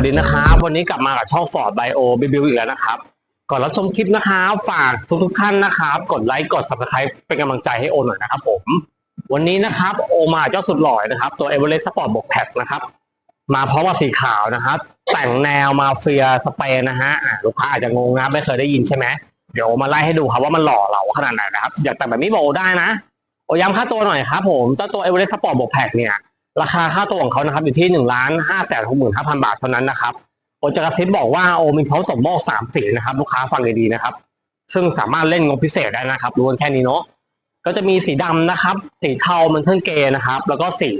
วัสดีนะครับ วันนี้กลับมากับช่องฟอร์ดไบโอบิบิวอีกแล้วนะครับ ก่อนรับชมคลิปนะครับฝากทุกทุกท่านนะครับ กดไลค์กด subscribe เป็นกำลังใจให้โอหน่อยนะครับผม วันนี้นะครับ โอมาเจ้าสุดหล่อนะครับ ตัวเอเวอเรสต์สปอร์ตบกแพ็นะครับ มาพร้อมกับสีขาวนะครับ แต่งแนวมาเฟียสเปนนะฮะลูกค้าอาจจะงงนะไม่เคยได้ยินใช่ไหมเดี๋ยวมาไล่ให้ดูครับว่ามันหล่อเราขนาดไหนนะครับ อยากแต่งแบบนี้บอกโอได้นะ โอย้ำค่าตัวหน่อยครับผมตัวเอเวอเรสต์สปอร์ตบกแพ็เนี่ย ราคาค่าตัวของเขานะครับอยู่ที่หนึ่งล้านห้าแสนหกหมื่นห้าพันบาทเท่านั้นนะครับโอจะกระซิบบอกว่าโอมีพร้อมส่งมอบสามสีนะครับ ลูกค้าฟังดีๆนะครับ ซึ่งสามารถเล่นงบพิเศษได้นะครับรู้กันแค่นี้เนาะก็จะมีสีดำนะครับ สีเทามันเทิงเกย์นะครับ แล้วก็สี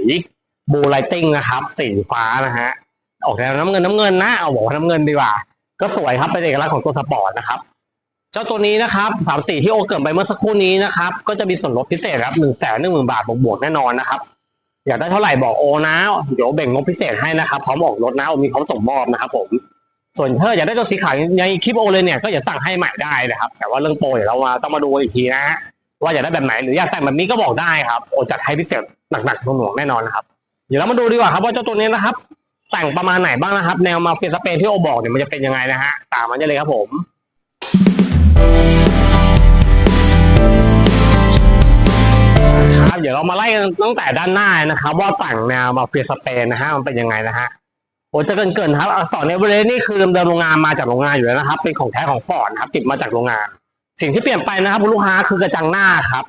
บูไลติ้งนะครับ สีฟ้านะฮะออกแนวน้ำเงินน้ำเงินนะเอาบอกว่าน้ำเงินดีกว่า ก็สวยครับเป็นเอกลักษณ์ของตัวสปอร์ตนะครับเจ้าตัวนี้นะครับสามสีที่โอเกิดไปเมื่อสักครู่นี้นะครับ ก็จะมีส่วนลดพิเศษครับหนึ่งแสนหนึ่งหมื่นบาทบวกๆแน่นอนนะครับ อยากได้เท่าไหร่บอกโอนะ เดี๋ยวแบ่งงบพิเศษให้นะครับพร้อมออกรถนะมีพร้อมส่งมอบนะครับผมส่วนถ้าอยากได้ตัวสีขาวในคลิปโอเลยเนี่ยก็อย่าสั่งให้ใหม่ได้นะครับ แต่ว่าเรื่องโปรเดี๋ยวเรามาต้องมาดูอีกทีนะฮะว่าอยากได้แบบไหนหรืออยากแต่งแบบนี้ก็บอกได้ครับโอจัดให้พิเศษหนักๆหน่วงๆแน่นอนนะครับ เดี๋ยวเรามาดูดีกว่าครับว่าเจ้าตัวนี้นะครับ แต่งประมาณไหนบ้างนะครับ แนวมาเฟียสเปนที่โอบอกเนี่ยมันจะเป็นยังไงนะฮะตามมันได้เลยครับผม ครับ เดี๋ยวเรามาไล่ตั้งแต่ด้านหน้านะครับ ว่าต่งแนวมาเฟียสเปนนะฮะมันเป็นยังไงนะฮะโอ้จะเกินเกินครับอักษรเอเวอเรสต์นี่คือเดิมโรงงานมาจากโรงงานอยู่แล้วนะครับ เป็นของแท้ของฟอร์ดครับติดมาจากโรงงาน สิ่งที่เปลี่ยนไปนะครับคุณลูกค้าคือกระจังหน้าครับ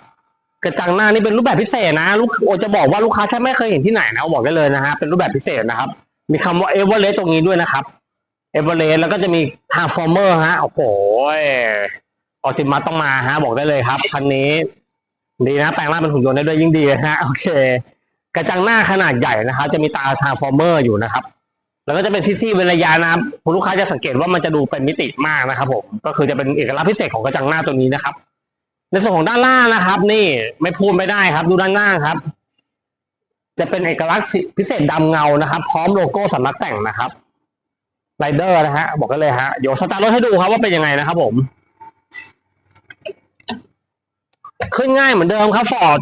กระจังหน้านี่เป็นรูปแบบพิเศษนะลูกโอจะบอกว่าลูกค้าแค่ไม่เคยเห็นที่ไหนนะบอกได้เลยนะฮะเป็นรูปแบบพิเศษนะครับ มีคำว่าเอเวอเรสต์ตรงนี้ด้วยนะครับเอเวอเรสต์แล้วก็จะมีทาร์ฟอร์เมอร์ฮะโอ้โหออติมัสต้องมาฮะบอกได้เลยครับคันนี้ ดีนะแปลงร่างเป็นหุ่นยนต์ได้ด้วยยิ่งดีนะฮะโอเค กระจังหน้าขนาดใหญ่นะครับ จะมีตาทาร์ฟอร์เมอร์อยู่นะครับ แล้วก็จะเป็นซี่ๆเป็นระยะนะครับคุณลูกค้าจะสังเกตว่ามันจะดูเป็นมิติมากนะครับ ผม ก็คือจะเป็นเอกลักษณ์พิเศษของกระจังหน้าตัวนี้นะครับ ในส่วนของด้านล่างนะครับ นี่ไม่พูดไม่ได้ครับ ดูด้านล่างครับ จะเป็นเอกลักษณ์พิเศษดำเงานะครับ พร้อมโลโก้สำนักแต่งนะครับไรเดอร์นะฮะบอกกันเลยฮะเดี๋ยวสตาร์ทรถให้ดูครับว่าเป็นยังไงนะครับผม ขึ้นง่ายเหมือนเดิมครับฟอร์ด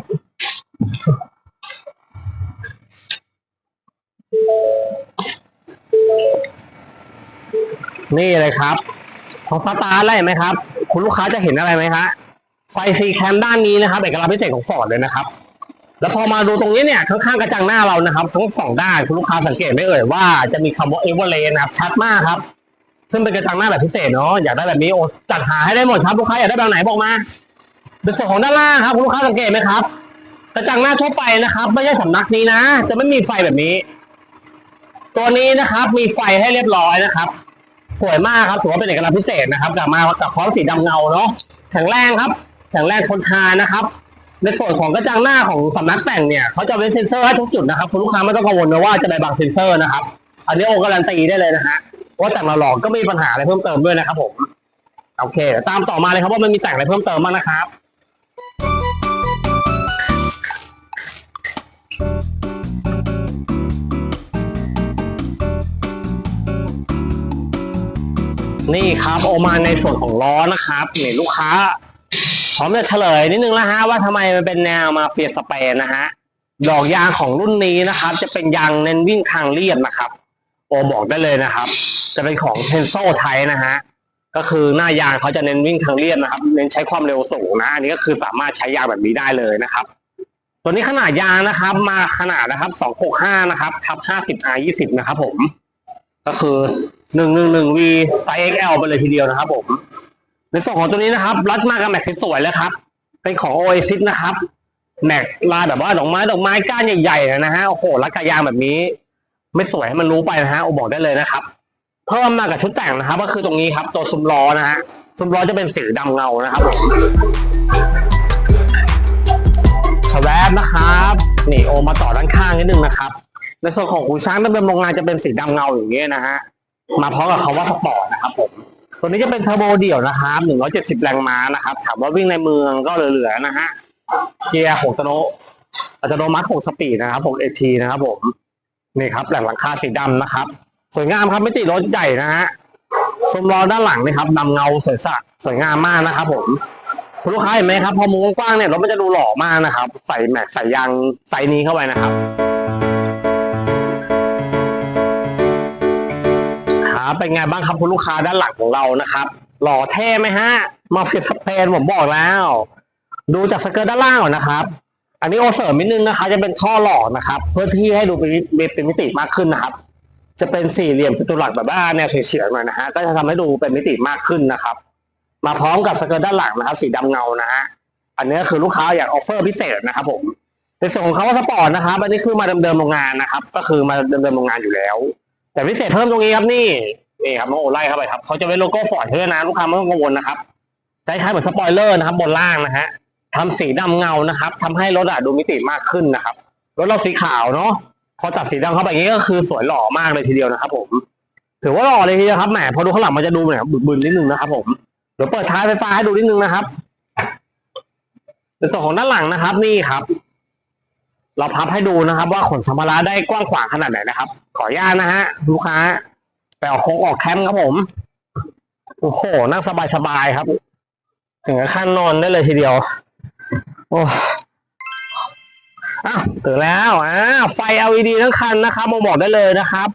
นี่เลยครับพอสตาร์ทอะไรไหมครับ คุณลูกค้าจะเห็นอะไรไหมฮะไฟซีแคมด้านนี้นะครับเอกลักษณ์พิเศษของฟอร์ดเลยนะครับ แล้วพอมาดูตรงนี้เนี่ยข้างๆกระจังหน้าเรานะครับ ทั้งสองด้านคุณลูกค้าสังเกตไหมเอ่ยว่าจะมีคำว่าเอเวอร์เลนนะครับชัดมากครับ ซึ่งเป็นกระจังหน้าแบบพิเศษเนาะอยากได้แบบนี้โอจัดหาให้ได้หมดครับลูกค้าอยากได้แบบไหนบอกมา ในส่วนของด้านล่างครับคุณลูกค้าสังเกตไหมครับ กระจังหน้าทั่วไปนะครับ ไม่ใช่สำนักนี้นะ จะไม่มีไฟแบบนี้ ตัวนี้นะครับ มีไฟให้เรียบร้อยนะครับ สวยมากครับถือว่าเป็นเอกลักษณ์พิเศษนะครับกลับมากับพร้อมสีดำเงาเนาะแข็งแรงครับแข็งแรงทนทานนะครับ ในส่วนของกระจังหน้าของสำนักแต่งเนี่ยเขาจะเว้นเซ็นเซอร์ให้ทุกจุดนะครับคุณลูกค้าไม่ต้องกังวลนะว่าจะไปบังเซ็นเซอร์นะครับ อันนี้โอการันตีได้เลยนะฮะว่าแต่งเราหลอกก็ไม่มีปัญหาอะไรเพิ่มเติมด้วยนะครับผมโอเคตามต่อมาเลยครับว่ามันมีแต่งอะไรเพิ่มเติมบ้างนะครับ นี่ครับโอมาในส่วนของล้อนะครับเนี่ยลูกค้า พร้อมจะเฉลยนิดนึงแล้วฮะว่าทำไมมันเป็นแนวมาเฟียสเปนนะฮะดอกยางของรุ่นนี้นะครับ จะเป็นยางเน้นวิ่งทางเรียบนะครับ โอบอกได้เลยนะครับ จะเป็นของเทนโซไทยนะฮะก็คือหน้ายางเขาจะเน้นวิ่งทางเรียบนะครับ เน้นใช้ความเร็วสูงนะอันนี้ก็คือสามารถใช้ยางแบบนี้ได้เลยนะครับ ตัวนี้ขนาดยางนะครับ มาขนาดนะครับ265นะครับทับ50 R 20นะครับผม ก็คือ หนึ่งหนึ่งหนึ่ง V ไซส์ XL ไปเลยทีเดียวนะครับ ผม ในส่วนของตัวนี้นะครับ รัดมากับแม็กสวยๆแล้วครับ เป็นของ Oasis นะครับ แม็กลายแบบว่าดอกไม้ดอกไม้ก้านใหญ่ๆนะฮะโอ้โหรัดกระยางแบบนี้ ไม่สวยให้มันรู้ไปนะฮะโอบอกได้เลยนะครับ เพิ่มมากับชุดแต่งนะครับ ก็คือตรงนี้ครับ ตัวซุ้มล้อนะฮะซุ้มล้อจะเป็นสีดำเงานะครับผมสวปนะครับนี่โอมาต่อด้านข้างนิดนึงนะครับในส่วนของหูช้างเดิมๆโรงงานจะเป็นสีดำเงาอย่างเงี้ยนะฮะ มาพร้อมกับคำว่าสปอร์ตนะครับผมตัวนี้จะเป็นเทอร์โบเดี่ยวนะครับ170 แรงม้านะครับ ถามว่าวิ่งในเมืองก็เหลือๆนะฮะ เกียร์หกตโนอัตโนมัติหกสปีดนะครับผมเอทีนะครับผม นี่ครับแหล่งหลังคาสีดำนะครับ สวยงามครับไม่ติดรถใหญ่นะฮะซุ้มล้อด้านหลังนี่ครับดำเงาสวยสะสวยงามมากนะครับ ผมคุณลูกค้าเห็นไหมครับ พอมุมกว้างเนี่ยรถมันจะดูหล่อมากนะครับ ใส่แม็กใส่ยางไซส์นี้เข้าไปนะครับ เป็นไงบ้างครับคุณลูกค้าด้านหลังของเรานะครับ หล่อเท่ไหมฮะ มาฟิสเปนผมบอกแล้ว ดูจากสเกิร์ตด้านล่างก่อนนะครับ อันนี้โอเสริมนิดนึงนะคะ จะเป็นท่อหล่อนะครับ เพื่อที่ให้ดูเป็นเป็นมิติมากขึ้นนะครับ จะเป็นสี่เหลี่ยมจัตุรัสแบบว่าแนวเฉียงๆหน่อยนะฮะ ก็จะทำให้ดูเป็นมิติมากขึ้นนะครับ มาพร้อมกับสเกิร์ตด้านหลังนะครับ สีดำเงานะฮะ อันนี้คือลูกค้าอยากออฟเฟอร์พิเศษนะครับผมในส่วนของเขาว่าสปอร์ตนะครับ อันนี้คือมาเดิมๆโรงงานนะครับ ก็คือมาเดิมๆโรงงานอยู่แล้ว แต่พิเศษเพิ่มตรงนี้ครับนี่นี่ครับน้องโอไล่เข้าไปครับเขาจะเป็นโลโก้ฟอร์ดเท่านะลูกค้าไม่ต้องกังวลนะครับคล้ายๆเหมือนสปอยเลอร์นะครับ บนล่างนะฮะทำสีดำเงานะครับทำให้รถอะดูมิติมากขึ้นนะครับรถเราสีขาวเนาะพอตัดสีดำเข้าไปอย่างนี้ก็คือสวยหล่อมากเลยทีเดียวนะครับผมถือว่าหล่อเลยทีเดียวครับแหมพอดูข้างหลังมันจะดูแบบบึนๆนิดนึงนะครับ ผมเดี๋ยวเปิดท้ายไฟฟ้าให้ดูนิดนึงนะครับในส่วนของด้านหลังนะครับ นี่ครับ เราพับให้ดูนะครับ ว่าขนสัมภาระได้กว้างขวางขนาดไหนนะครับ ขออนุญาตนะฮะลูกค้าไปออกโค้งออกแคมป์ครับผมโอ้โหนั่งสบายๆครับ ถึงขั้นนอนได้เลยทีเดียว โอ้อ้าวตื่นแล้วอ่าไฟ LED ทั้งคันนะครับมาบอกได้เลยนะครับ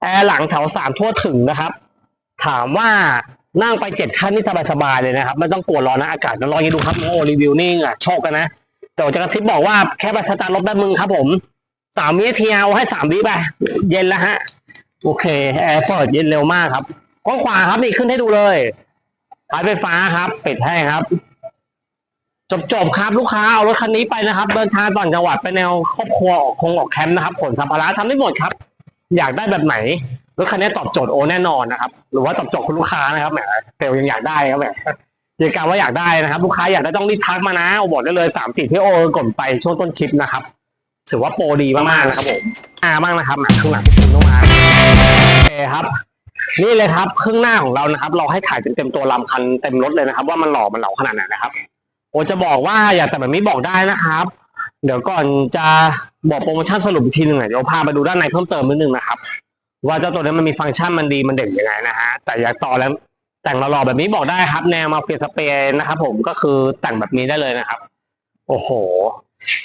แอร์หลังแถวสามทั่วถึงนะครับ ถามว่านั่งไปเจ็ดขั้นนี่สบายๆเลยนะครับ ไม่ต้องกลัวร้อนนะอากาศร้อนๆอยังนี้ดูครับโอ้รีวิวนี่อะโชคกันนะ เจ้าจะกระซิบบอกว่าแค่ไปสตาร์ทรถได้มึงครับผมสามวิทีเอาให้สามวิไปเย็นแล้วฮะ โอเคแอร์เปิดเย็นเร็วมากครับกว้างขวาครับนี่ขึ้นให้ดูเลยท้ายไฟฟ้าครับ ปิดให้ครับ จบๆครับลูกค้าเอารถคันนี้ไปนะครับ เดินทางต่างจังหวัดไปแนวครอบครัวออกคงออกแคมป์นะครับขนสัมภาระทำได้หมดครับ อยากได้แบบไหนรถคันนี้ตอบโจทย์โอแน่นอนนะครับ หรือว่าตอบโจทย์คุณลูกค้านะครับแหมเซลยังอยากได้ครับแหม ยืนการว่าอยากได้นะครับ ลูกค้าอยากได้ต้องรีบทักมานะเอาบอกได้เลยสามสี่ที่โอกดไปช่วงต้นคลิปนะครับถือว่าโปรดีมากๆนะครับผมอ่าบ้างนะครับหนังข้างหลังคุณต้องมาโอเคครับ นี่เลยครับเครื่องหน้าของเรานะครับ เราให้ถ่ายเต็มๆตัวลำคันเต็มรถเลยนะครับ ว่ามันหล่อมันเหลาขนาดไหนนะครับโอจะบอกว่าอยากแต่แบบนี้บอกได้นะครับ เดี๋ยวก่อนจะบอกโปรโมชั่นสรุปอีกทีหนึ่งเดี๋ยวพาไปดูด้านในเพิ่มเติมนิดนึงนะครับ ว่าเจ้าตัวนี้มันมีฟังก์ชันมันดีมันเด่นยังไงนะฮะแต่อยากต่อแล้ว แต่งหล่อๆแบบนี้บอกได้ครับแนวมาเฟียสเปนนะครับ ผมก็คือแต่งแบบนี้ได้เลยนะครับ โอ้โห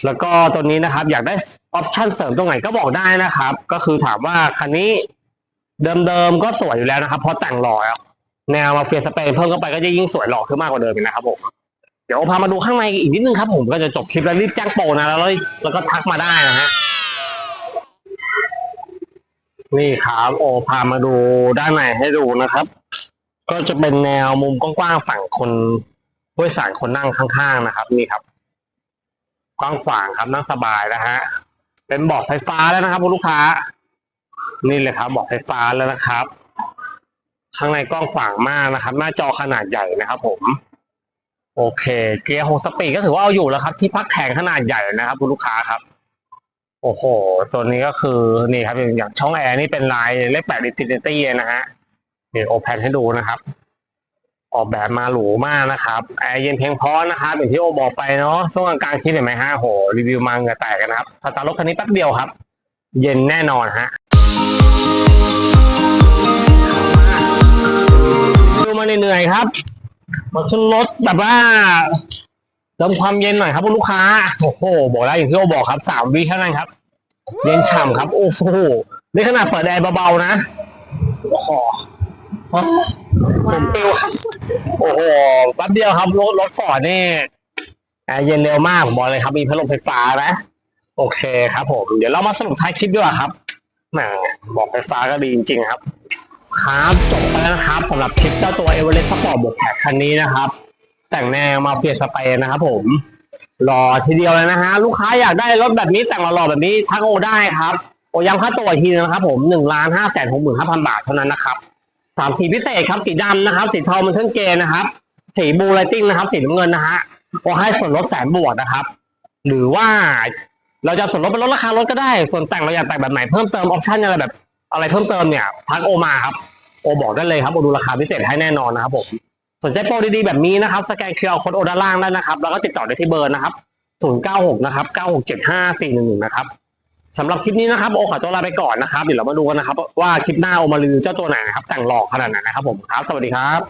แล้วก็ตัวนี้นะครับ อยากได้ออปชั่นเสริมตรงไหนก็บอกได้นะครับ ก็คือถามว่าคันนี้เดิมๆก็สวยอยู่แล้วนะครับเพราะแต่งหล่อแล้วแนวมาเฟียสเปนเพิ่มเข้าไปก็จะยิ่งสวยหล่อขึ้นมากกว่าเดิมนะครับผมเดี๋ยวพามาดูข้างในอีกนิดนึงครับ ผมก็จะจบคลิปแล้วรีบแจ้งโปรนะแล้วแล้วก็ทักมาได้นะฮะนี่ครับโอพามาดูด้านในให้ดูนะครับ ก็จะเป็นแนวมุมกว้างๆฝั่งคนผู้โดยสารคนนั่งข้างๆนะครับ นี่ครับกว้างขวางครับนั่งสบายนะฮะเป็นบอกไฟฟ้าแล้วนะครับคุณลูกค้า นี่เลยครับบอกไฟฟ้าแล้วนะครับ ข้างในกว้างขวางมากนะครับ หน้าจอขนาดใหญ่นะครับ ผม โอเค เกียร์หกสปีดก็ถือว่าเอาอยู่แล้วครับ ที่พักแข็งขนาดใหญ่นะครับคุณลูกค้าครับ โอ้โห ตัวนี้ก็คือนี่ครับอย่างช่องแอร์นี่เป็นลายเลขแปดดิจิตี้นะฮะ นี่โอแพนให้ดูนะครับ ออกแบบมาหรูมากนะครับแอร์เย็นเพียงพอนะครับอย่างที่โอบอกไปเนาะช่วงกลางๆคลิปเห็นไหมฮะโหรีวิวมาเหงื่อแตกกันนะครับสตาร์ทรถคันนี้แป๊บเดียวครับ เย็นแน่นอนฮะดูมาเหนื่อยครับมาขึ้นรถแบบว่าเติมความเย็นหน่อยครับลูกค้าโอ้โหบอกแล้วอย่างที่โอบอกครับสามวิเท่านั้นครับ เย็นฉ่ำครับ โอ้โหนี่ขนาดเปิดแอร์เบาๆนะโอ้โห ผมปิวครับโอ้โหแป๊บเดียวครับรถรถฟอร์ดนี่แอร์เย็นเร็วมากผมบอกเลยครับ มีพัดลมไฟฟ้านะโอเคครับผม เดี๋ยวเรามาสรุปท้ายคลิปดีกว่าครับแหมบอกไฟฟ้าก็ดีจริงๆครับ ครับจบไปแล้วนะครับสำหรับคลิปเจ้าตัวเอเวอเรสต์สปอร์ตบวกแท็กคันนี้นะครับ แต่งแนวมาเฟียสเปนนะครับผมรอทีเดียวเลยนะฮะ ลูกค้าอยากได้รถแบบนี้แต่งหล่อๆแบบนี้ทักโอได้ครับ โอย้ำค่าตัวทีนะครับผมหนึ่งล้านห้าแสนหกหมื่นห้าพันบาทเท่านั้นนะครับ สามสีพิเศษครับสีดำนะครับ สีทองมันเครื่องเกณฑ์นะครับ สีบูไลติ้งนะครับ สีน้ำเงินนะฮะโอให้ส่วนลดแสนบวกนะครับ หรือว่าเราจะส่วนลดเป็นลดราคารถก็ได้ ส่วนแต่งเราอยากแต่งแบบไหนเพิ่มเติมออปชั่นอะไรแบบ อะไรเพิ่มเติมเนี่ยทักโอมาครับโอบอกได้เลยครับโอดูราคาพิเศษให้แน่นอนนะครับผมสนใจโปรดีๆแบบนี้นะครับ สแกนเคอร์โค้ดโอด้านล่างได้นะครับ แล้วก็ติดต่อได้ที่เบอร์นะครับ 096 นะครับ 9675 411นะครับ สำหรับคลิปนี้นะครับโอขอตัวลาไปก่อนนะครับเดี๋ยวเรามาดูกันนะครับ ว่าคลิปหน้าโอมาลือเจ้าตัวไหนนะครับแต่งหลอกขนาดไหนนะครับผมครับ สวัสดีครับ